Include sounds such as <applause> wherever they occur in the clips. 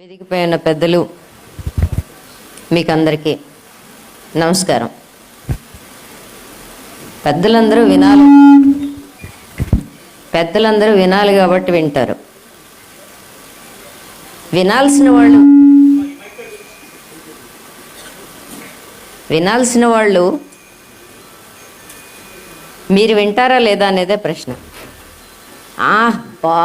వేదికపై ఉన్న పెద్దలు మీకు అందరికీ నమస్కారం. పెద్దలందరూ వినాలి. పెద్దలందరూ వినాలి కాబట్టి వింటారు. వినాల్సిన వాళ్ళు వినాల్సిన వాళ్ళు మీరు వింటారా లేదా అనేదే ప్రశ్న. ఆ బా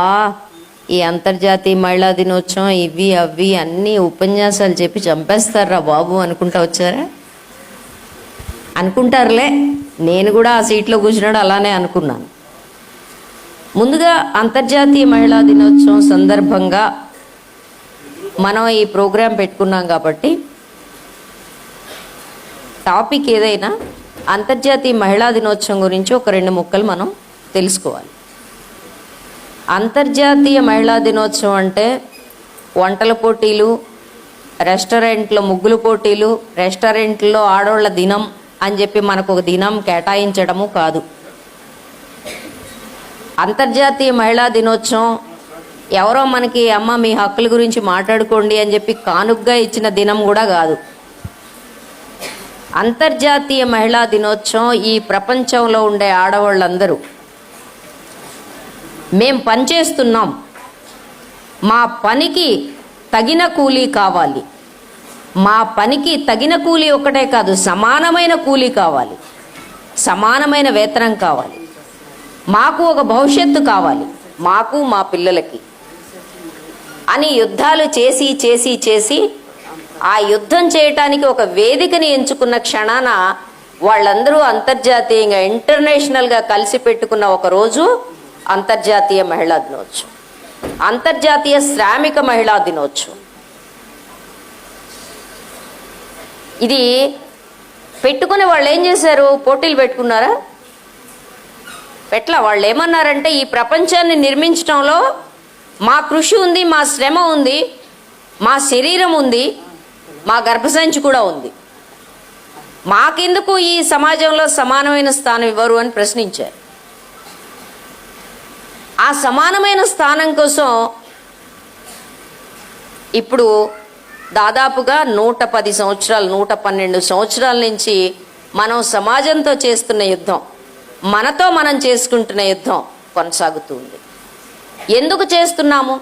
ఈ అంతర్జాతీయ మహిళా దినోత్సవం ఇవి అవి అన్ని ఉపన్యాసాలు చెప్పి చంపేస్తారా బాబు అనుకుంటా వచ్చారా? అనుకుంటారులే. నేను కూడా ఆ సీట్లో కూర్చున్నాడు అలానే అనుకున్నాను. ముందుగా అంతర్జాతీయ మహిళా దినోత్సవం సందర్భంగా మనం ఈ ప్రోగ్రాం పెట్టుకున్నాం కాబట్టి టాపిక్ ఏదైనా అంతర్జాతీయ మహిళా దినోత్సవం గురించి ఒక రెండు ముక్కలు మనం తెలుసుకోవాలి. అంతర్జాతీయ మహిళా దినోత్సవం అంటే వంటల పోటీలు రెస్టారెంట్లో ముగ్గులు పోటీలు రెస్టారెంట్లో ఆడవాళ్ళ దినం అని చెప్పి మనకు ఒక దినం కేటాయించడము కాదు. అంతర్జాతీయ మహిళా దినోత్సవం ఎవరో మనకి అమ్మ మీ హక్కుల గురించి మాట్లాడుకోండి అని చెప్పి కానుగ్గా ఇచ్చిన దినం కూడా కాదు. అంతర్జాతీయ మహిళా దినోత్సవం ఈ ప్రపంచంలో ఉండే ఆడవాళ్ళందరూ మేం పనిచేస్తున్నాం మా పనికి తగిన కూలీ కావాలి. మా పనికి తగిన కూలీ ఒకటే కాదు సమానమైన కూలీ కావాలి. సమానమైన వేతనం కావాలి. మాకు ఒక భవిష్యత్తు కావాలి మాకు మా పిల్లలకి. అని యుద్ధాలు చేసి చేసి చేసి ఆ యుద్ధం చేయటానికి ఒక వేదికని ఎంచుకున్న క్షణాన వాళ్ళందరూ అంతర్జాతీయంగా ఇంటర్నేషనల్గా కలిసి పెట్టుకున్న ఒక రోజు అంతర్జాతీయ మహిళా దినోత్సవం. అంతర్జాతీయ శ్రామిక మహిళా దినోత్సవం. ఇది పెట్టుకుని వాళ్ళు ఏం చేశారు? పోటీలు పెట్టుకున్నారా? ఎట్లా? వాళ్ళు ఏమన్నారంటే ఈ ప్రపంచాన్ని నిర్మించడంలో మా కృషి ఉంది మా శ్రమ ఉంది మా శరీరం ఉంది మా గర్భసంచి కూడా ఉంది. మాకెందుకు ఈ సమాజంలో సమానమైన స్థానం ఇవ్వరు అని ప్రశ్నించారు. ఆ సమానమైన స్థానం కోసం ఇప్పుడు దాదాపుగా నూట పది సంవత్సరాలు నూట పన్నెండు సంవత్సరాల నుంచి మనం సమాజంతో చేస్తున్న యుద్ధం మనతో మనం చేసుకుంటున్న యుద్ధం కొనసాగుతుంది ఎందుకు చేస్తున్నాము?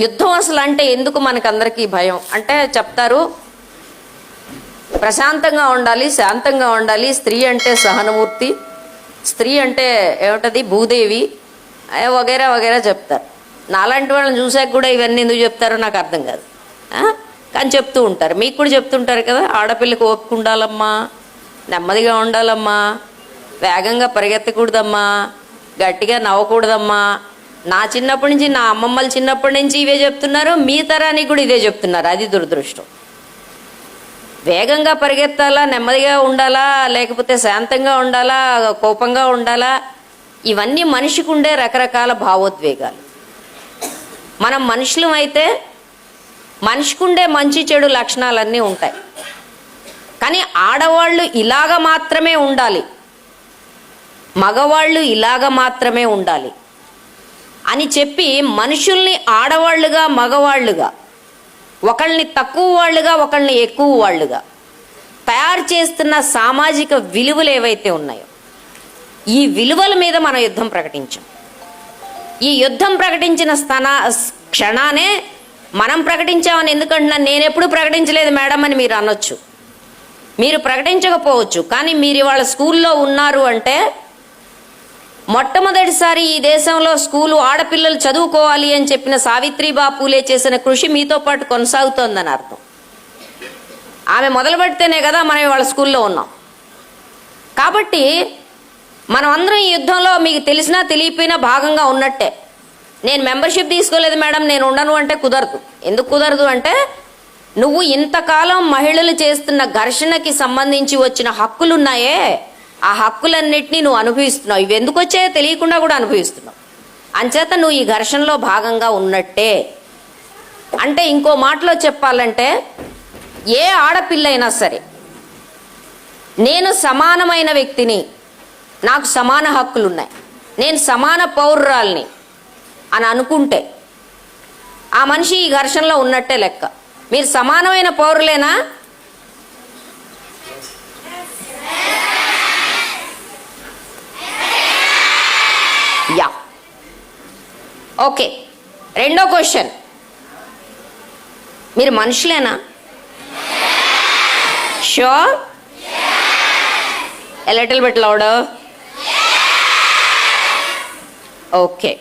యుద్ధం అసలు అంటే ఎందుకు మనకందరికీ భయం? అంటే చెప్తారు ప్రశాంతంగా ఉండాలి శాంతంగా ఉండాలి. స్త్రీ అంటే సహనమూర్తి స్త్రీ అంటే ఏమిటది? భూదేవి. వగేరా వగేరా చెప్తారు. నాలాంటి వాళ్ళని చూసాక కూడా ఇవన్నీ ఎందుకు చెప్తారో నాకు అర్థం కాదు. కానీ చెప్తూ ఉంటారు. మీకు కూడా చెప్తుంటారు కదా ఆడపిల్లకి ఓపిక ఉండాలమ్మా నెమ్మదిగా ఉండాలమ్మా వేగంగా పరిగెత్తకూడదమ్మా గట్టిగా నవ్వకూడదమ్మా. నా చిన్నప్పటి నుంచి నా అమ్మమ్మలు చిన్నప్పటి నుంచి ఇవే చెప్తున్నారు. మీ తరానికి కూడా ఇదే చెప్తున్నారు. అది దురదృష్టం. వేగంగా పరిగెత్తాలా నెమ్మదిగా ఉండాలా లేకపోతే శాంతంగా ఉండాలా కోపంగా ఉండాలా? ఇవన్నీ మనిషికి ఉండే రకరకాల భావోద్వేగాలు. మనం మనుషులం అయితే మనిషికి ఉండే మంచి చెడు లక్షణాలన్నీ ఉంటాయి. కానీ ఆడవాళ్ళు ఇలాగ మాత్రమే ఉండాలి. మగవాళ్ళు ఇలాగ మాత్రమే ఉండాలి. అని చెప్పి మనుషుల్ని ఆడవాళ్ళుగా మగవాళ్ళుగా ఒకళ్ళని తక్కువ వాళ్ళుగా ఒకళ్ళని ఎక్కువ వాళ్ళుగా తయారు చేస్తున్న సామాజిక విలువలు ఏవైతే ఉన్నాయో ఈ విలువల మీద మనం యుద్ధం ప్రకటించాం. ఈ యుద్ధం ప్రకటించిన స్థాన క్షణానే మనం ప్రకటించామని ఎందుకంటున్నాను నేను ఎప్పుడు ప్రకటించలేదు మేడం అని మీరు అనొచ్చు. మీరు ప్రకటించకపోవచ్చు కానీ మీరు ఇవాళ స్కూల్లో ఉన్నారు అంటే మొట్టమొదటిసారి ఈ దేశంలో స్కూలు ఆడపిల్లలు చదువుకోవాలి అని చెప్పిన సావిత్రిబా పూలే చేసిన కృషి మీతో పాటు కొనసాగుతోందని అర్థం. ఆమె మొదలు పెడితేనే కదా మనం ఇవాళ స్కూల్లో ఉన్నాం. కాబట్టి మనం అందరం ఈ యుద్ధంలో మీకు తెలిసినా తెలియపోయినా భాగంగా ఉన్నట్టే. నేను మెంబర్షిప్ తీసుకోలేదు మేడం నేను ఉండను అంటే కుదరదు. ఎందుకు కుదరదు అంటే నువ్వు ఇంతకాలం మహిళలు చేస్తున్న ఘర్షణకి సంబంధించి వచ్చిన హక్కులున్నాయే. ఆ హక్కులన్నిటినీ నువ్వు అనుభవిస్తున్నావు. ఇవి ఎందుకు వచ్చాయో తెలియకుండా కూడా అనుభవిస్తున్నావు. అంచేత నువ్వు ఈ ఘర్షణలో భాగంగా ఉన్నట్టే. అంటే ఇంకో మాటలో చెప్పాలంటే ఏ ఆడపిల్ల అయినా సరే నేను సమానమైన వ్యక్తిని నాకు సమాన హక్కులు ఉన్నాయి నేను సమాన పౌరురాల్ని అని అనుకుంటే ఆ మనిషి ఈ ఘర్షణలో ఉన్నట్టే లెక్క. మీరు సమానమైన పౌరులేనా? యా. ఓకే. రెండో క్వశ్చన్. మీరు మనుషులేనా? Sure? a little bit okay.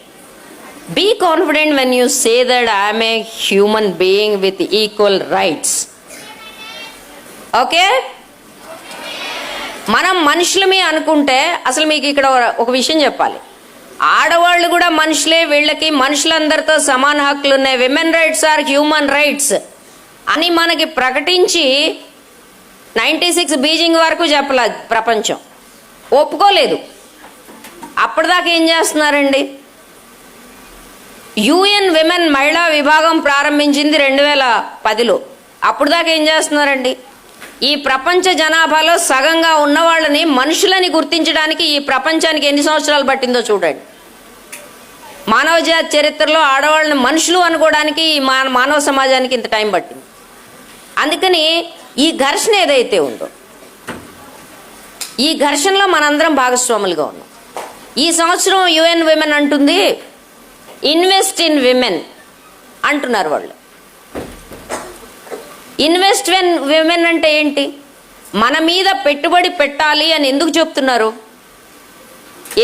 Be confident when you say that i am a human being with equal rights. Okay మనం మనుషులమే అనుకుంటే అసలు మీకు ఇక్కడ ఒక విషయం చెప్పాలి. ఆడవాళ్ళు కూడా మనుషులే వీళ్ళకి మనుషులందరితో సమాన హక్కులు ఉన్నాయి. Women rights are human rights అని మనకి ప్రకటించి నైంటీ సిక్స్ బీజింగ్ వరకు చెప్పలేదు ప్రపంచం. ఒప్పుకోలేదు. అప్పటిదాకా ఏం చేస్తున్నారండి? యుఎన్ విమెన్ మహిళా విభాగం ప్రారంభించింది రెండు వేల పదిలో. అప్పుడు దాకా ఏం చేస్తున్నారండి? ఈ ప్రపంచ జనాభాలో సగంగా ఉన్న వాళ్ళని మనుషులని గుర్తించడానికి ఈ ప్రపంచానికి ఎన్ని సంవత్సరాలు పట్టిందో చూడండి. మానవజాత చరిత్రలో ఆడవాళ్ళని మనుషులు అనుకోవడానికి ఈ మానవ సమాజానికి ఇంత టైం పట్టింది. అందుకని ఈ ఘర్షణ ఏదైతే ఉందో ఈ ఘర్షణలో మనందరం భాగస్వాములుగా ఉన్నాం. ఈ సంవత్సరం యుఎన్ విమెన్ అంటుంది ఇన్వెస్ట్ ఇన్ విమెన్ అంటున్నారు వాళ్ళు. ఇన్వెస్ట్ ఇన్ విమెన్ అంటే ఏంటి? మన మీద పెట్టుబడి పెట్టాలి అని ఎందుకు చెప్తున్నారు?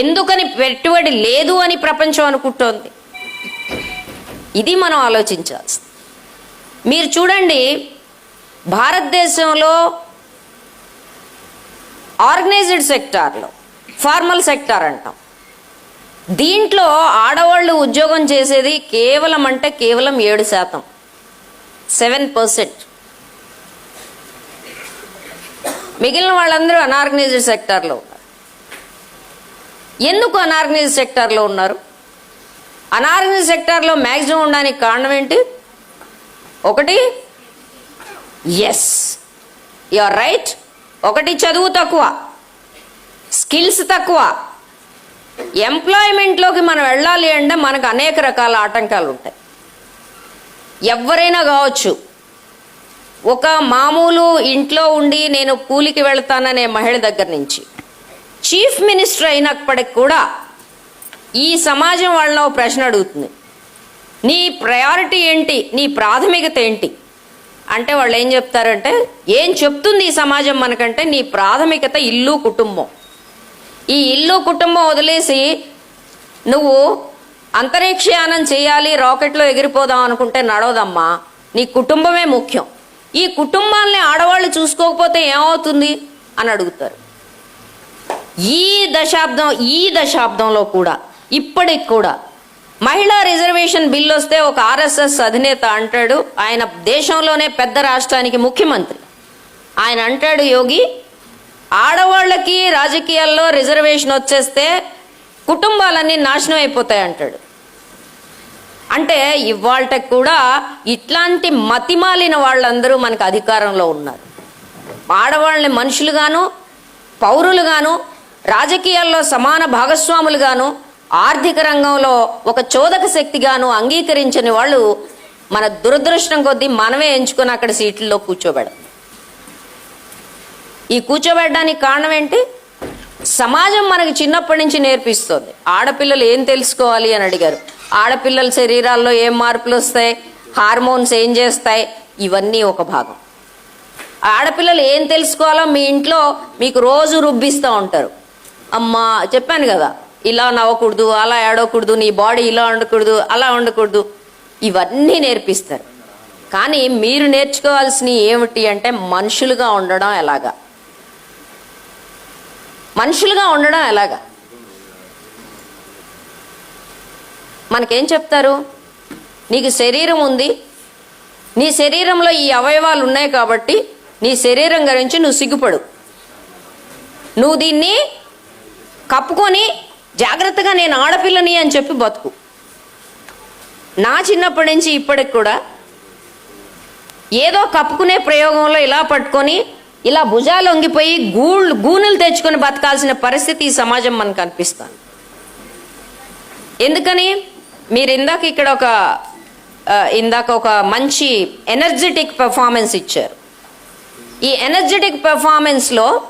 ఎందుకని పెట్టుబడి లేదు అని ప్రపంచం అనుకుంటోంది. ఇది మనం ఆలోచించాల్సి మీరు చూడండి భారతదేశంలో ఆర్గనైజ్డ్ సెక్టార్లో ఫార్మల్ సెక్టార్ అంటాం. దీంట్లో ఆడవాళ్ళు ఉద్యోగం చేసేది కేవలం అంటే కేవలం ఏడు శాతం. Seven percent. మిగిలిన వాళ్ళందరూ అనార్గనైజ్డ్ సెక్టార్లో ఉన్నారు. ఎందుకు అనార్గనైజ్డ్ సెక్టార్లో ఉన్నారు? అనార్గనైజ్ సెక్టార్లో మ్యాక్సిమం ఉండడానికి కారణం ఏంటి? ఒకటి ఎస్ యువర్ రైట్ ఒకటి చదువు తక్కువ. స్కిల్స్ తక్కువ. ఎంప్లాయ్మెంట్లోకి మనం వెళ్ళాలి అంటే మనకు అనేక రకాల ఆటంకాలు ఉంటాయి ఎవరైనా కావచ్చు. ఒక మామూలు ఇంట్లో ఉండి నేను కూలికి వెళ్తాననే మహిళ దగ్గర నుంచి చీఫ్ మినిస్టర్ అయినప్పటికి కూడా ఈ సమాజం వాళ్ళ ప్రశ్న అడుగుతుంది. నీ ప్రయారిటీ ఏంటి? నీ ప్రాథమికత ఏంటి? అంటే వాళ్ళు ఏం చెప్తారంటే ఏం చెప్తుంది ఈ సమాజం మనకంటే? నీ ప్రాథమికత ఇల్లు కుటుంబం. ఈ ఇల్లు కుటుంబం వదిలేసి నువ్వు అంతరిక్షయానం చేయాలి రాకెట్లో ఎగిరిపోదాం అనుకుంటే నడవదమ్మా. నీ కుటుంబమే ముఖ్యం. ఈ కుటుంబాల్ని ఆడవాళ్ళు చూసుకోకపోతే ఏమవుతుంది అని అడుగుతారు. ఈ దశాబ్దం ఈ దశాబ్దంలో కూడా ఇప్పటికి కూడా మహిళా రిజర్వేషన్ బిల్ వస్తే ఒక ఆర్ఎస్ఎస్ అధినేత అంటాడు. ఆయన దేశంలోనే పెద్ద రాష్ట్రానికి ముఖ్యమంత్రి. ఆయన అంటాడు యోగి ఆడవాళ్ళకి రాజకీయాల్లో రిజర్వేషన్ వచ్చేస్తే కుటుంబాలన్నీ నాశనం అయిపోతాయి అంటాడు. అంటే ఇవాళకి కూడా ఇట్లాంటి మతిమాలిన వాళ్ళందరూ మనకు అధికారంలో ఉన్నారు. ఆడవాళ్ళని మనుషులుగాను పౌరులుగాను రాజకీయాల్లో సమాన భాగస్వాములుగాను ఆర్థిక రంగంలో ఒక చోదక శక్తిగాను అంగీకరించని వాళ్ళు మన దురదృష్టం కొద్దీ మనమే ఎంచుకొని అక్కడ సీట్లలో కూర్చోబెడతాం. ఈ కూర్చోబెట్టడానికి కారణం ఏంటి? సమాజం మనకి చిన్నప్పటి నుంచి నేర్పిస్తుంది. ఆడపిల్లలు ఏం తెలుసుకోవాలి అని అడిగారు. ఆడపిల్లల శరీరాల్లో ఏం మార్పులు వస్తాయి? హార్మోన్స్ ఏం చేస్తాయి? ఇవన్నీ ఒక భాగం. ఆడపిల్లలు ఏం తెలుసుకోవాలో మీ ఇంట్లో మీకు రోజు రుబ్బిస్తూ ఉంటారు. అమ్మా చెప్పాను కదా ఇలా నవ్వకూడదు అలా ఏడవకూడదు నీ బాడీ ఇలా ఉండకూడదు అలా ఉండకూడదు. ఇవన్నీ నేర్పిస్తారు. కానీ మీరు నేర్చుకోవాల్సినవి ఏమిటి అంటే మనుషులుగా ఉండడం ఎలాగా? మనుషులుగా ఉండడం ఎలాగా? మనకేం చెప్తారు? నీకు శరీరం ఉంది. నీ శరీరంలో ఈ అవయవాలు ఉన్నాయి కాబట్టి నీ శరీరం గురించి నువ్వు సిగ్గుపడు. నువ్వు దీన్ని కప్పుకొని జాగ్రత్తగా నేను ఆడపిల్లని అని చెప్పి బతుకు. నా చిన్నప్పటి నుంచి ఇప్పటికి కూడా ఏదో కప్పుకునే ప్రయోగంలో ఇలా పట్టుకొని ఇలా భుజాలు వంగిపోయి గూళ్ళు గూనులు తెచ్చుకొని బతకాల్సిన పరిస్థితి ఈ సమాజం మనకు అనిపిస్తుంది. ఎందుకని? మీరు ఇందాక ఇక్కడ ఒక ఇందాక ఒక మంచి ఎనర్జెటిక్ పెర్ఫార్మెన్స్ ఇచ్చారు. ఈ ఎనర్జెటిక్ పెర్ఫార్మెన్స్లో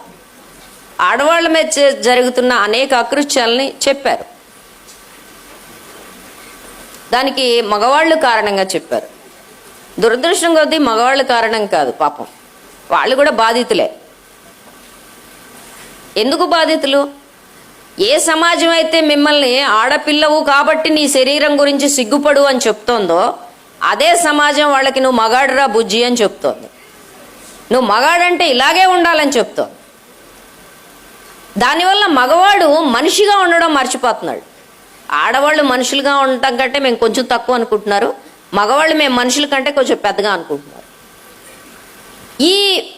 ఆడవాళ్ళ మీద జరుగుతున్న అనేక అకృత్యాలని చెప్పారు. దానికి మగవాళ్ళు కారణంగా చెప్పారు. దురదృష్టం కొద్దీ మగవాళ్ళు కారణం కాదు పాపం. వాళ్ళు కూడా బాధితులే. ఎందుకు బాధితులు? ఏ సమాజం అయితే మిమ్మల్ని ఆడపిల్లవు కాబట్టి నీ శరీరం గురించి సిగ్గుపడు అని చెప్తోందో అదే సమాజం వాళ్ళకి నువ్వు మగాడురా బుజ్జి అని చెప్తోంది. నువ్వు మగాడంటే ఇలాగే ఉండాలని చెప్తోంది. దానివల్ల మగవాడు మనిషిగా ఉండడం మర్చిపోతున్నాడు. ఆడవాళ్ళు మనుషులుగా ఉండటం కంటే మేము కొంచెం తక్కువ అనుకుంటున్నారు. మగవాళ్ళు మేము మనుషుల కంటే కొంచెం పెద్దగా అనుకుంటున్నాం ఈ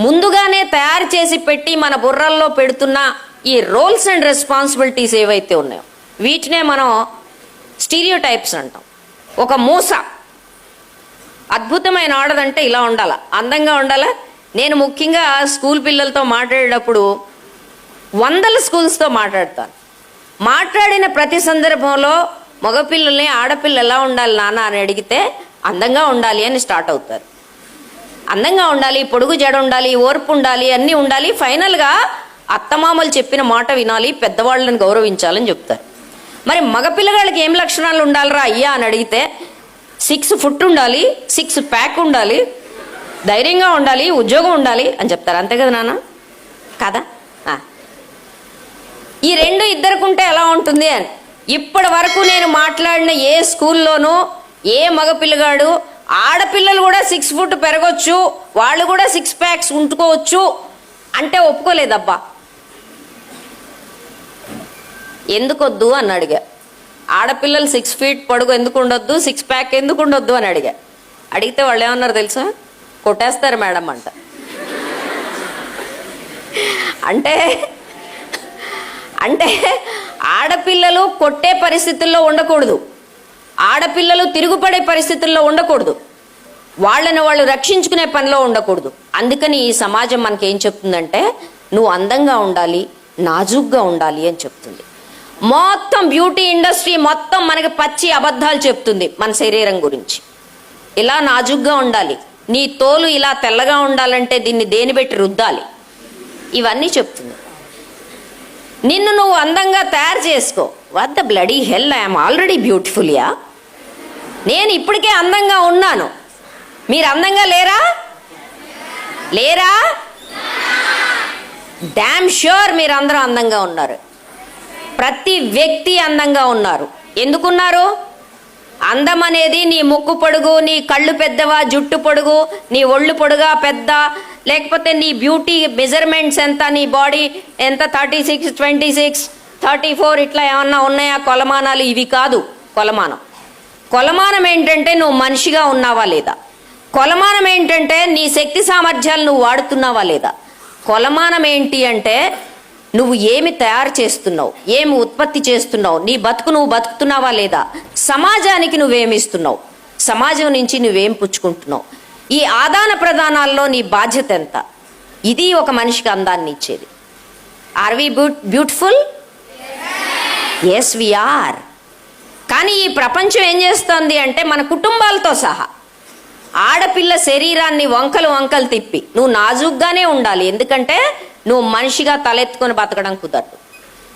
ముందుగానే తయారు చేసి పెట్టి మన బుర్రల్లో పెడుతున్న ఈ రోల్స్ అండ్ రెస్పాన్సిబిలిటీస్ ఏవైతే ఉన్నాయో వీటినే మనం స్టీరియో టైప్స్ అంటాం. ఒక మూస. అద్భుతమైన ఆర్డర్ అంటే ఇలా ఉండాల. అందంగా ఉండాల. నేను ముఖ్యంగా స్కూల్ పిల్లలతో మాట్లాడేటప్పుడు వందల స్కూల్స్తో మాట్లాడతాను. మాట్లాడిన ప్రతి సందర్భంలో మగపిల్లల్ని ఆడపిల్ల ఎలా ఉండాలి నాన్న అని అడిగితే అందంగా ఉండాలి అని స్టార్ట్ అవుతారు. అందంగా ఉండాలి పొడుగు జడ ఉండాలి ఓర్పు ఉండాలి అన్నీ ఉండాలి. ఫైనల్గా అత్తమామలు చెప్పిన మాట వినాలి పెద్దవాళ్ళని గౌరవించాలని చెప్తారు. మరి మగపిల్లగాళ్ళకి ఏం లక్షణాలు ఉండాలిరా అయ్యా అని అడిగితే సిక్స్ ఫుట్ ఉండాలి సిక్స్ ప్యాక్ ఉండాలి ధైర్యంగా ఉండాలి ఉద్యోగం ఉండాలి అని చెప్తారు. అంతే కదా నాన్న? కదా? ఈ రెండు ఇద్దరుకుంటే ఎలా ఉంటుంది అని. ఇప్పటి వరకు నేను మాట్లాడిన ఏ స్కూల్లోనూ ఏ మగపిల్లగాడు ఆడపిల్లలు కూడా సిక్స్ ఫుట్ పెరగొచ్చు వాళ్ళు కూడా సిక్స్ ప్యాక్స్ ఉంటుకోవచ్చు అంటే ఒప్పుకోలేదబ్బా. ఎందుకొద్దు అని అడిగా. ఆడపిల్లలు సిక్స్ ఫీట్ పొడుగు ఎందుకు ఉండొద్దు సిక్స్ ప్యాక్ ఎందుకు ఉండొద్దు అని అడిగా. అడిగితే వాళ్ళు ఏమన్నారు తెలుసా? కొట్టేస్తారు మేడం అంట. అంటే అంటే ఆడపిల్లలు కొట్టే పరిస్థితుల్లో ఉండకూడదు. ఆడపిల్లలు తిరుగుపడే పరిస్థితుల్లో ఉండకూడదు. వాళ్ళని వాళ్ళు రక్షించుకునే పనిలో ఉండకూడదు. అందుకని ఈ సమాజం మనకి ఏం చెప్తుందంటే నువ్వు అందంగా ఉండాలి నాజుగ్గా ఉండాలి అని చెప్తుంది. మొత్తం బ్యూటీ ఇండస్ట్రీ మొత్తం మనకి పచ్చి అబద్ధాలు చెప్తుంది మన శరీరం గురించి. ఇలా నాజుగ్గా ఉండాలి. నీ తోలు ఇలా తెల్లగా ఉండాలంటే దీన్ని దేని పెట్టి రుద్దాలి? ఇవన్నీ చెప్తుంది. నిన్ను నువ్వు అందంగా తయారు చేసుకో. What the bloody hell I'm already beautiful yeah నేను ఇప్పటికే అందంగా ఉన్నాను. మీరు అందంగా లేరా? లేరా? డామ్ ష్యూర్ మీరు అందరూ అందంగా ఉన్నారు. ప్రతి వ్యక్తి అందంగా ఉన్నారు. ఎందుకున్నారు? అందం అనేది నీ ముక్కు పొడుగు నీ కళ్ళు పెద్దవా జుట్టు పొడుగు నీ ఒళ్ళు పొడుగా పెద్ద లేకపోతే నీ బ్యూటీ మెజర్మెంట్స్ ఎంత నీ బాడీ ఎంత thirty six twenty six thirty four ఇట్లా ఏమన్నా ఉన్నాయా? కొలమానాలు ఇవి కాదు కొలమానం. కొలమానం ఏంటంటే నువ్వు మనిషిగా ఉన్నావా లేదా? కొలమానం ఏంటంటే నీ శక్తి సామర్థ్యాలు నువ్వు వాడుతున్నావా లేదా? కొలమానం ఏంటి అంటే నువ్వు ఏమి తయారు చేస్తున్నావు? ఏమి ఉత్పత్తి చేస్తున్నావు? నీ బతుకు నువ్వు బతుకుతున్నావా లేదా? సమాజానికి నువ్వేమిస్తున్నావు సమాజం నుంచి నువ్వేం పుచ్చుకుంటున్నావు? ఈ ఆదాన ప్రదానాల్లో నీ బాధ్యత ఎంత? ఇది ఒక మనిషికి అందాన్ని ఇచ్చేది. Are we beautiful yes we are కానీ ఈ ప్రపంచం ఏం చేస్తోంది అంటే మన కుటుంబాలతో సహా. ఆడపిల్ల శరీరాన్ని వంకలు వంకలు తిప్పి నువ్వు నాజుగ్గానే ఉండాలి. ఎందుకంటే నువ్వు మనిషిగా తలెత్తుకొని బతకడం కుదరదు.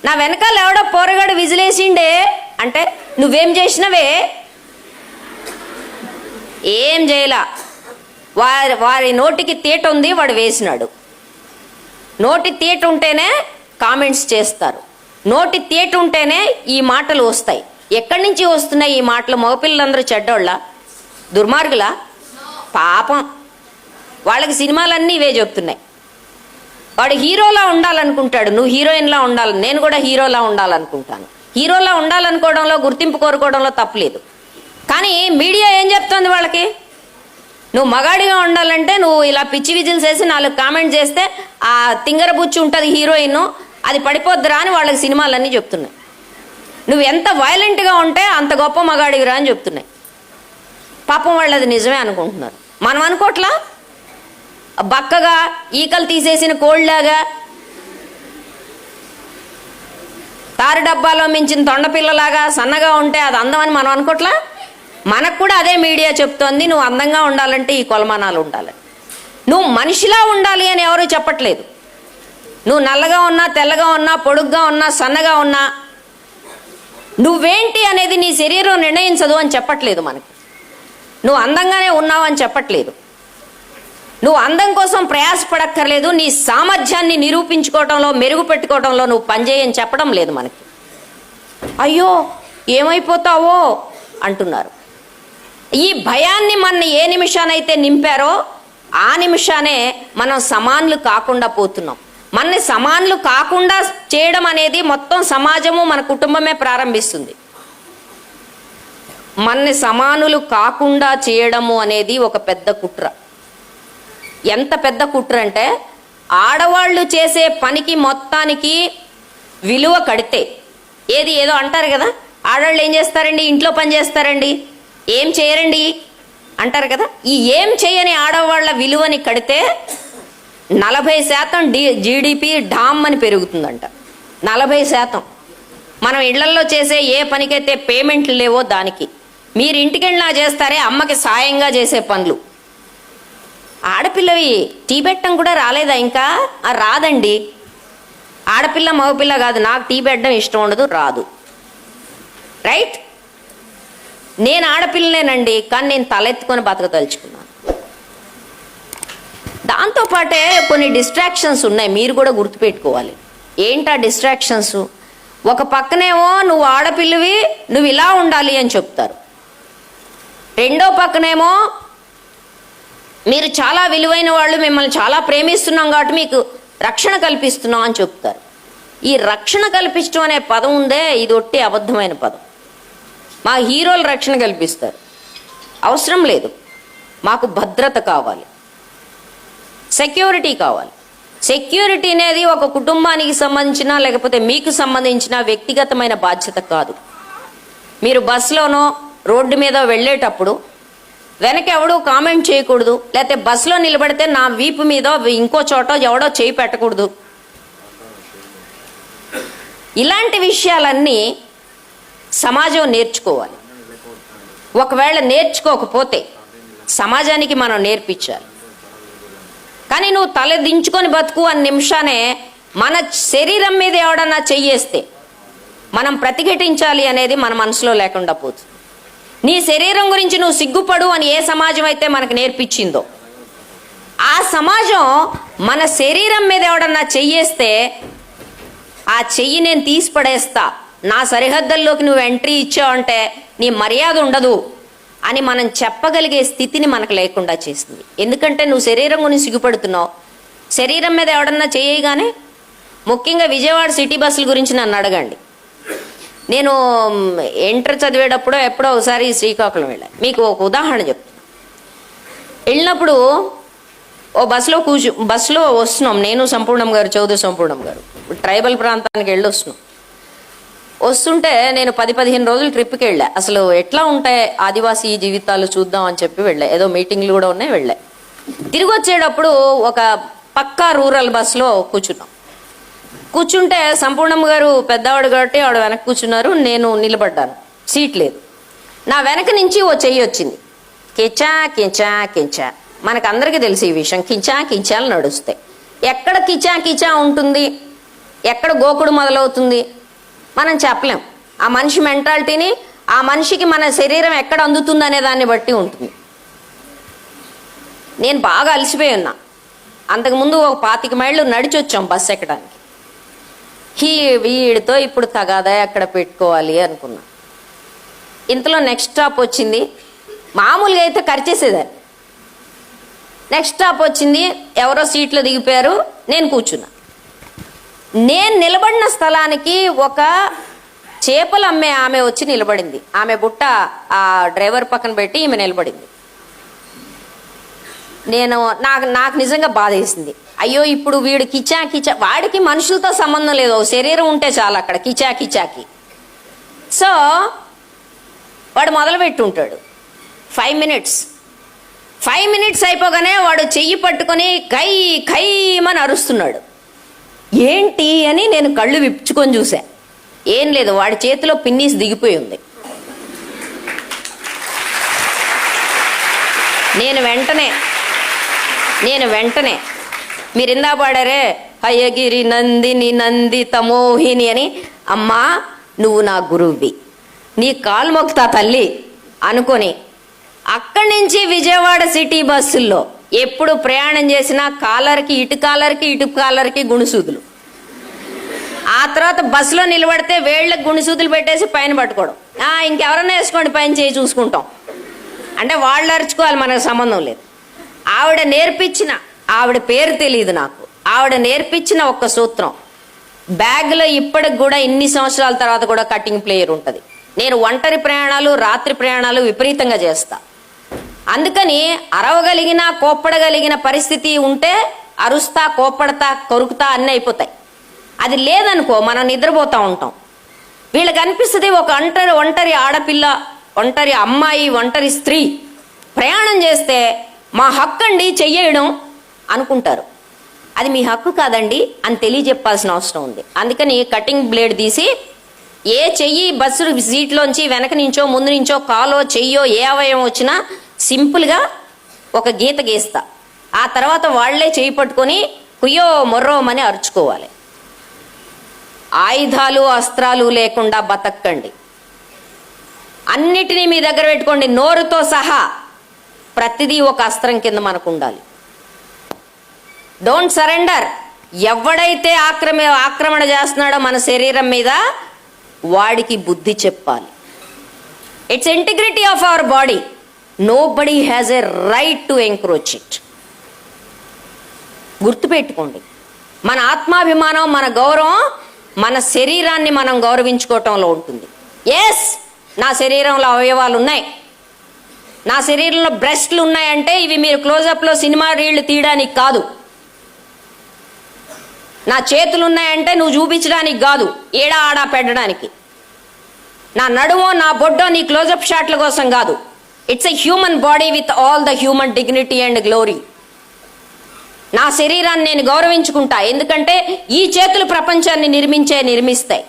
నా వెనకాల ఎవడో పోరగాడు విజిలేసిండే అంటే నువ్వేం చేసినవే? ఏం చేయలా? వారి వారి నోటికి తీట ఉంది వాడు వేసినాడు. నోటి తీట ఉంటేనే కామెంట్స్ చేస్తారు. నోటి తీట ఉంటేనే ఈ మాటలు వస్తాయి. ఎక్కడి నుంచి వస్తున్నాయి ఈ మాటలు? మగపిల్లలందరూ చెడ్డోళ్ళ? దుర్మార్గులా? పాపం. వాళ్ళకి సినిమాలన్నీ ఇవే చెప్తున్నాయి. వాడు హీరోలా ఉండాలనుకుంటాడు. నువ్వు హీరోయిన్లా ఉండాలి నేను కూడా హీరోలా ఉండాలనుకుంటాను. హీరోలా ఉండాలనుకోవడంలో గుర్తింపు కోరుకోవడంలో తప్పులేదు కానీ మీడియా ఏం చెప్తుంది వాళ్ళకి? నువ్వు మగాడిగా ఉండాలంటే నువ్వు ఇలా పిచ్చి విజిల్స్ వేసి నాలుగు కామెంట్ చేస్తే ఆ తింగరబుచ్చి ఉంటుంది హీరోయిన్. అది పడిపోద్దురా అని వాళ్ళకి సినిమాలన్నీ చెప్తున్నాయి. నువ్వు ఎంత వైలెంట్గా ఉంటే అంత గొప్ప మగాడివిరా అని చెప్తున్నాయి. పాపం వాళ్ళు అది నిజమే అనుకుంటున్నారు. మనం అనుకోట్లా బక్కగా ఈకలు తీసేసిన కోళ్ళలాగా తారు డబ్బాలో మించిన తొండపిల్లలాగా సన్నగా ఉంటే అది అందమని మనం అనుకోట్లా మనకు కూడా అదే మీడియా చెప్తోంది నువ్వు అందంగా ఉండాలంటే ఈ కొలమానాలు ఉండాలి. నువ్వు మనిషిలా ఉండాలి అని ఎవరూ చెప్పట్లేదు. నువ్వు నల్లగా ఉన్నా తెల్లగా ఉన్నా పొడుగ్గా ఉన్నా సన్నగా ఉన్నా నువ్వేంటి అనేది నీ శరీరం నిర్ణయించదు అని చెప్పట్లేదు మనకి. నువ్వు అందంగానే ఉన్నావు అని చెప్పట్లేదు. నువ్వు అందం కోసం ప్రయాసపడక్కర్లేదు నీ సామర్థ్యాన్ని నిరూపించుకోవడంలో మెరుగుపెట్టుకోవడంలో నువ్వు పనిచేయని చెప్పడం లేదు మనకి. అయ్యో ఏమైపోతావో అంటున్నారు. ఈ భయాన్ని మన ఏ నిమిషానైతే నింపారో ఆ నిమిషానే మనం సమానులు కాకుండా పోతున్నాం. మనని సమానులు కాకుండా చేయడం అనేది మొత్తం సమాజము మన కుటుంబమే ప్రారంభిస్తుంది. మనని సమానులు కాకుండా చేయడము అనేది ఒక పెద్ద కుట్ర. ఎంత పెద్ద కుట్ర అంటే ఆడవాళ్ళు చేసే పనికి మొత్తానికి విలువ కడితే. ఏది ఏదో అంటారు కదా ఆడవాళ్ళు ఏం చేస్తారండి? ఇంట్లో పని చేస్తారండి. ఏం చేయరండి? అంటారు కదా ఈ ఏం చేయని ఆడవాళ్ళ విలువని కడితే నలభై శాతం డి జీడిపి డామ్ అని పెరుగుతుందంట. నలభై శాతం. మనం ఇళ్ళల్లో చేసే ఏ పనికైతే పేమెంట్లు లేవో దానికి. మీరు ఇంటికెళ్ళినా చేస్తారే అమ్మకి సాయంగా చేసే పనులు. ఆడపిల్లవి టీ పెట్టడం కూడా రాలేదా ఇంకా? రాదండి. ఆడపిల్ల మగపిల్ల కాదు. నాకు టీ పెట్టడం ఇష్టం ఉండదు రాదు. రైట్? నేను ఆడపిల్లనేనండి కానీ నేను తలెత్తుకొని బతకదలుచుకున్నాను. దాంతోపాటే కొన్ని డిస్ట్రాక్షన్స్ ఉన్నాయి. మీరు కూడా గుర్తుపెట్టుకోవాలి. ఏంటా డిస్ట్రాక్షన్స్ ఒక పక్కనేమో నువ్వు ఆడపిల్లవి నువ్వు ఇలా ఉండాలి అని చెప్తారు. రెండో పక్కనేమో మీరు చాలా విలువైన వాళ్ళు మిమ్మల్ని చాలా ప్రేమిస్తున్నాం కాబట్టి మీకు రక్షణ కల్పిస్తున్నాం అని చెప్తారు. ఈ రక్షణ కల్పించడం అనే పదం ఉందే ఇది ఒట్టి అబద్ధమైన పదం. మా హీరోలు రక్షణ కల్పిస్తారు. అవసరం లేదు. మాకు భద్రత కావాలి. సెక్యూరిటీ కావాలి. సెక్యూరిటీ అనేది ఒక కుటుంబానికి సంబంధించిన లేకపోతే మీకు సంబంధించిన వ్యక్తిగతమైన బాధ్యత కాదు. మీరు బస్సులోనో రోడ్డు మీద వెళ్ళేటప్పుడు వెనక ఎవడో కామెంట్ చేయకూడదు. లేకపోతే బస్సులో నిలబడితే నా వీపు మీద ఇంకో చోట ఎవడో చేయి పెట్టకూడదు. ఇలాంటి విషయాలన్నీ సమాజం నేర్చుకోవాలి. ఒకవేళ నేర్చుకోకపోతే సమాజానికి మనం నేర్పించాలి. కానీ నువ్వు తల దించుకొని బతుకు అన్న నిమిషానే మన శరీరం మీద ఎవడన్నా చెయ్యేస్తే మనం ప్రతిఘటించాలి అనేది మన మనసులో లేకుండా పోతుంది. నీ శరీరం గురించి నువ్వు సిగ్గుపడు అని ఏ సమాజం అయితే మనకు నేర్పించిందో ఆ సమాజం మన శరీరం మీద ఎవడన్నా చెయ్యేస్తే ఆ చెయ్యి నేను తీసి పడేస్తా నా సరిహద్దుల్లోకి నువ్వు ఎంట్రీ ఇచ్చావంటే నీ మర్యాద ఉండదు. అని మనం చెప్పగలిగే స్థితిని మనకు లేకుండా చేసింది ఎందుకంటే నువ్వు శరీరం గురించి సిగ్గుపడుతున్నావు. శరీరం మీద ఎవడన్నా చేయగానే ముఖ్యంగా విజయవాడ సిటీ బస్సుల గురించి నన్ను అడగండి. నేను ఎంటర్ చదివేటప్పుడో ఎప్పుడో ఒకసారి శ్రీకాకుళం వెళ్ళాను మీకు ఒక ఉదాహరణ చెప్తాను వెళ్ళినప్పుడు ఓ బస్సులో కూర్చు బస్సులో వస్తున్నాం. నేను సంపూర్ణం గారు చౌదరి సంపూర్ణం గారు. ట్రైబల్ ప్రాంతానికి వెళ్ళి వస్తున్నాం వస్తుంటే నేను పది పదిహేను రోజులు ట్రిప్కి వెళ్ళా. అసలు ఎట్లా ఉంటాయి ఆదివాసీ జీవితాలు చూద్దాం అని చెప్పి వెళ్ళా. ఏదో మీటింగ్లు కూడా ఉన్నాయి వెళ్ళా. తిరిగి వచ్చేటప్పుడు ఒక పక్కా రూరల్ బస్సులో కూర్చున్నాం. కూర్చుంటే సంపూర్ణమ్మ గారు పెద్దవాడు కాబట్టి ఆవిడ వెనక కూర్చున్నారు నేను నిలబడ్డాను. సీట్ లేదు. నా వెనక నుంచి ఓ చెయ్యి వచ్చింది. కించా కించా కించా. మనకు అందరికీ తెలుసు ఈ విషయం. కించా కించాలు నడుస్తాయి. ఎక్కడ కిచా కిచా ఉంటుంది? ఎక్కడ గోకుడు మొదలవుతుంది? మనం చెప్పలేం. ఆ మనిషి మెంటాలిటీని ఆ మనిషికి మన శరీరం ఎక్కడ అందుతుంది అనే దాన్ని బట్టి ఉంటుంది. నేను బాగా అలసిపోయి ఉన్నా. అంతకుముందు ఒక పాతిక మైళ్ళు నడిచి వచ్చాం బస్సు ఎక్కడానికి. హీ వీడితో ఇప్పుడు తగాదా ఎక్కడ పెట్టుకోవాలి అనుకున్నా. ఇంతలో నెక్స్ట్ స్టాప్ వచ్చింది. మామూలుగా అయితే ఖర్చేసేదాన్ని నెక్స్ట్ స్టాప్ వచ్చింది. ఎవరో సీట్లో దిగిపోయారు. నేను కూర్చున్నా. నేను నిలబడిన స్థలానికి ఒక చేపలు అమ్మే ఆమె వచ్చి నిలబడింది. ఆమె బుట్ట ఆ డ్రైవర్ పక్కన పెట్టి ఈమె నిలబడింది. నేను నాకు నాకు నిజంగా బాధ వేసింది. అయ్యో ఇప్పుడు వీడు కిచా కిచా వాడికి మనుషులతో సంబంధం లేదు. శరీరం ఉంటే చాలు అక్కడ కిచా కిచాకి. సో వాడు మొదలుపెట్టి ఉంటాడు ఫైవ్ మినిట్స్. ఫైవ్ మినిట్స్ అయిపోగానే వాడు చెయ్యి పట్టుకొని కై కైమని అరుస్తున్నాడు. ఏంటి అని నేను కళ్ళు విప్పుచుకొని చూసా. ఏం లేదు వాడి చేతిలో పిన్నీస్ దిగిపోయి ఉంది. నేను వెంటనే నేను వెంటనే మీరు ఇందా పాడారే? అయ్యగిరి నందిని నంది తమోహిని అని అమ్మా నువ్వు నా గురువువి నీ కాలు మొక్తా తల్లి అనుకొని అక్కడి నుంచి విజయవాడ సిటీ బస్సుల్లో ఎప్పుడు ప్రయాణం చేసినా కాలర్కి ఇటు కాలర్కి ఇటు కాలర్కి గుణసూదులు. ఆ తర్వాత బస్సులో నిలబడితే వేళ్ళకి గుణసూదులు పెట్టేసి పైన పట్టుకోవడం. ఇంకెవరన్నా వేసుకోండి పైన చేయి చూసుకుంటాం. అంటే వాళ్ళు అరుచుకోవాలి మనకు సంబంధం లేదు. ఆవిడ నేర్పించిన ఆవిడ పేరు తెలియదు నాకు. ఆవిడ నేర్పించిన ఒక్క సూత్రం. బ్యాగ్లో ఇప్పటికి కూడా ఇన్ని సంవత్సరాల తర్వాత కూడా కటింగ్ ప్లేయర్ ఉంటుంది. నేను ఒంటరి ప్రయాణాలు రాత్రి ప్రయాణాలు విపరీతంగా చేస్తాను అందుకని అరవగలిగిన కోప్పడగలిగిన పరిస్థితి ఉంటే అరుస్తా కోప్పడతా కొరుకుతా అన్నీ అయిపోతాయి. అది లేదనుకో మనం నిద్రపోతూ ఉంటాం. వీళ్ళకి అనిపిస్తుంది ఒక ఒంటరి ఒంటరి ఆడపిల్ల ఒంటరి అమ్మాయి ఒంటరి స్త్రీ ప్రయాణం చేస్తే మా హక్కు అండి చెయ్యడం అనుకుంటారు. అది మీ హక్కు కాదండి అని తెలియజెప్పాల్సిన అవసరం ఉంది. అందుకని కటింగ్ బ్లేడ్ తీసి ఏ చెయ్యి బస్సు సీట్లోంచి వెనక నుంచో ముందు నుంచో కాలో చెయ్యో ఏ అవయవం వచ్చినా సింపుల్గా ఒక గీత గీస్తా. ఆ తర్వాత వాళ్ళే చేయి పట్టుకొని కుయ్యో మొర్రోమని అరుచుకోవాలి. ఆయుధాలు అస్త్రాలు లేకుండా బతక్కండి. అన్నిటినీ మీ దగ్గర పెట్టుకోండి. నోరుతో సహా ప్రతిదీ ఒక అస్త్రం కింద మనకు ఉండాలి డోంట్ సరెండర్ ఎవడైతే ఆక్రమ ఆక్రమణ చేస్తున్నాడో మన శరీరం మీద వాడికి బుద్ధి చెప్పాలి. It's integrity of our body nobody has a right to encroach it గుర్తుపెట్టుకోండి. మన ఆత్మాభిమానం మన గౌరవం మన శరీరాన్ని మనం గౌరవించుకోవటంలో ఉంటుంది. ఎస్ నా శరీరంలో అవయవాలు ఉన్నాయి. నా శరీరంలో బ్రెస్ట్లు ఉన్నాయంటే ఇవి మీరు క్లోజప్లో సినిమా రీళ్ళు తీయడానికి కాదు. నా చేతులు ఉన్నాయంటే నువ్వు చూపించడానికి కాదు. ఏడా ఆడా పెట్టడానికి. నా నడుమో నా బొడ్డో నీ క్లోజప్ షాట్ల కోసం కాదు. It's a human body with all the human dignity and glory నా శరీరాన్ని నేను గౌరవించుకుంటా. ఎందుకంటే ఈ చేతులు ప్రపంచాన్ని నిర్మించే నిర్మిస్తాయి.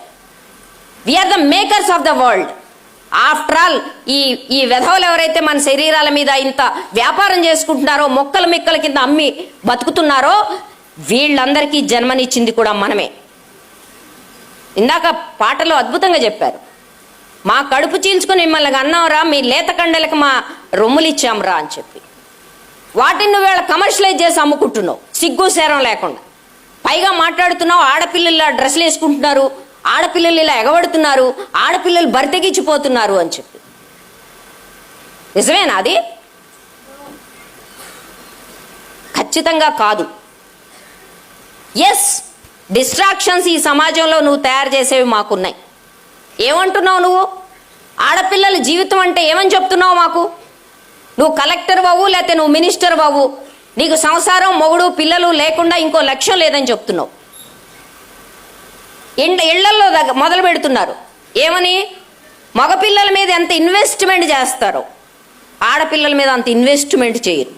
We are the makers of the world after all ఈ ఈ వెధవలు ఎవరైతే మన శరీరాల మీద ఇంత వ్యాపారం చేసుకుంటున్నారో మొక్కల మిక్కల కింద అమ్మి బతుకుతున్నారో వీళ్ళందరికీ జన్మనిచ్చింది కూడా మనమే. ఇందాక పాటలో అద్భుతంగా చెప్పారు. మా కడుపు చీల్చుకుని మిమ్మల్ని అన్నాంరా మీ లేత కండలకు మా రొమ్ములు ఇచ్చాంరా అని చెప్పి. వాటిని నువ్వు వీళ్ళ కమర్షియలైజ్ చేసి అమ్ముకుంటున్నావు. సిగ్గు సేరం లేకుండా. పైగా మాట్లాడుతున్నావు ఆడపిల్లలు డ్రెస్సులు వేసుకుంటున్నారు ఆడపిల్లలు ఇలా ఎగబడుతున్నారు ఆడపిల్లలు బరితెగించిపోతున్నారు అని చెప్పి. నిజమేనా అది? ఖచ్చితంగా కాదు. ఎస్ డిస్ట్రాక్షన్స్ ఈ సమాజంలో నువ్వు తయారు చేసేవి మాకున్నాయి. ఏమంటున్నావు నువ్వు? ఆడపిల్లల జీవితం అంటే ఏమని చెప్తున్నావు మాకు? నువ్వు కలెక్టర్ బావు లేకపోతే నువ్వు మినిస్టర్ బావు. నీకు సంసారం మొగుడు పిల్లలు లేకుండా ఇంకో లక్ష్యం లేదని చెప్తున్నావు. ఇండ్ల ఇళ్ళలో దగ్గ మొదలు పెడుతున్నారు. ఏమని? మగపిల్లల మీద ఎంత ఇన్వెస్ట్మెంట్ చేస్తారో. ఆడపిల్లల మీద అంత ఇన్వెస్ట్మెంట్ చేయరు.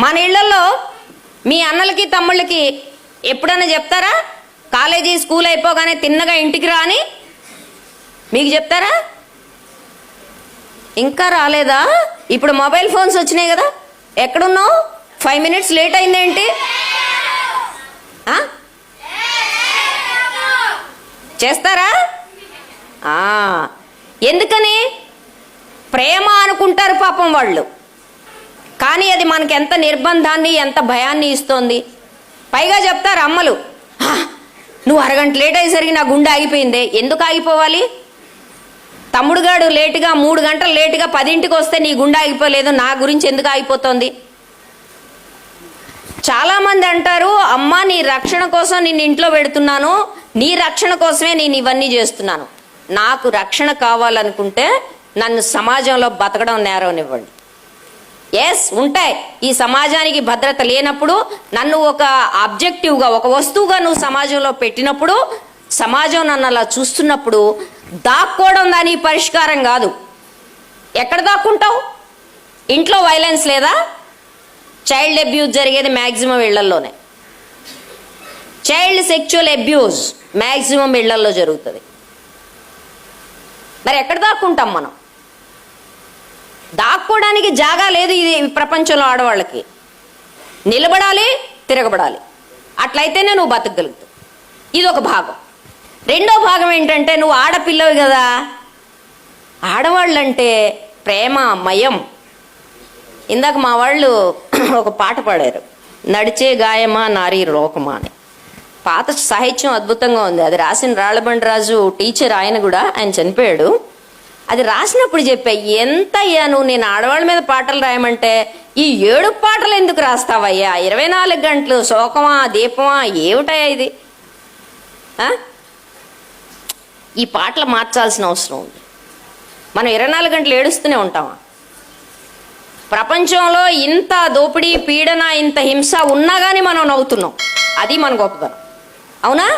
మన ఇళ్ళలో మీ అన్నలకి తమ్ముళ్ళకి ఎప్పుడైనా చెప్తారా? కాలేజీ స్కూల్ అయిపోగానే తిన్నగా ఇంటికి రాని? మీకు చెప్తారా? ఇంకా రాలేదా? ఇప్పుడు మొబైల్ ఫోన్స్ వచ్చినాయి కదా ఎక్కడున్నావు? ఫైవ్ మినిట్స్ లేట్ అయిందేంటి? చేస్తారా? ఎందుకని? ప్రేమ అనుకుంటారు పాపం వాళ్ళు. కానీ అది మనకి ఎంత నిర్బంధాన్ని ఎంత భయాన్ని ఇస్తోంది. పైగా చెప్తారు అమ్మలు. నువ్వు అరగంట లేట్ అయ్యేసరికి నా గుండె ఆగిపోయిందే. ఎందుకు ఆగిపోవాలి? తమ్ముడుగాడు లేటుగా మూడు గంటలు లేటుగా పదింటికి వస్తే నీ గుండె ఆగిపోలేదు. నా గురించి ఎందుకు ఆగిపోతుంది? చాలామంది అంటారు అమ్మ నీ రక్షణ కోసం నేను ఇంట్లో పెడుతున్నాను. నీ రక్షణ కోసమే నేను ఇవన్నీ చేస్తున్నాను. నాకు రక్షణ కావాలనుకుంటే నన్ను సమాజంలో బతకడం నేరవనివ్వండి. ఎస్ ఉంటాయి. ఈ సమాజానికి భద్రత లేనప్పుడు నన్ను ఒక ఆబ్జెక్టివ్గా ఒక వస్తువుగా నువ్వు సమాజంలో పెట్టినప్పుడు సమాజం నన్ను అలా చూస్తున్నప్పుడు దాక్కోవడం దాని పరిష్కారం కాదు. ఎక్కడ దాక్కుంటావు? ఇంట్లో వైలెన్స్ లేదా? చైల్డ్ అబ్యూజ్ జరిగేది మ్యాక్సిమం ఇళ్ళల్లోనే. చైల్డ్ సెక్చువల్ అబ్యూజ్ మ్యాక్సిమం ఇళ్ళల్లో జరుగుతుంది. మరి ఎక్కడ దాక్కుంటాం మనం? దాక్కోవడానికి జాగా లేదు ఇది ప్రపంచంలో ఆడవాళ్ళకి. నిలబడాలి తిరగబడాలి. అట్లయితేనే నువ్వు బతకగలుగుతావు. ఇది ఒక భాగం. రెండో భాగం ఏంటంటే నువ్వు ఆడపిల్లవి కదా. ఆడవాళ్ళంటే ప్రేమ మయం ఇందాక మా వాళ్ళు <clears throat> ఒక పాట పాడారు. నడిచే గాయమా నారీ లోకమా అని. పాత సాహిత్యం అద్భుతంగా ఉంది. అది రాసిన రాళ్ళబండి రాజు టీచర్ ఆయన కూడా ఆయన చనిపోయాడు. అది రాసినప్పుడు చెప్పా ఎంత అయ్యా నువ్వు నేను ఆడవాళ్ళ మీద పాటలు రాయమంటే ఈ ఏడు పాటలు ఎందుకు రాస్తావయ్యా? ఇరవై నాలుగు గంటలు శోకమా దీపమా ఏమిటయ్యా ఇది? ఈ పాటలు మార్చాల్సిన అవసరం ఉంది. మనం ఇరవై నాలుగు గంటలు ఏడుస్తూనే ఉంటామా? ప్రపంచంలో ఇంత దోపిడీ పీడన ఇంత హింస ఉన్నా కానీ మనం నవ్వుతున్నాం. అది మన గొప్పతనం. అవునా?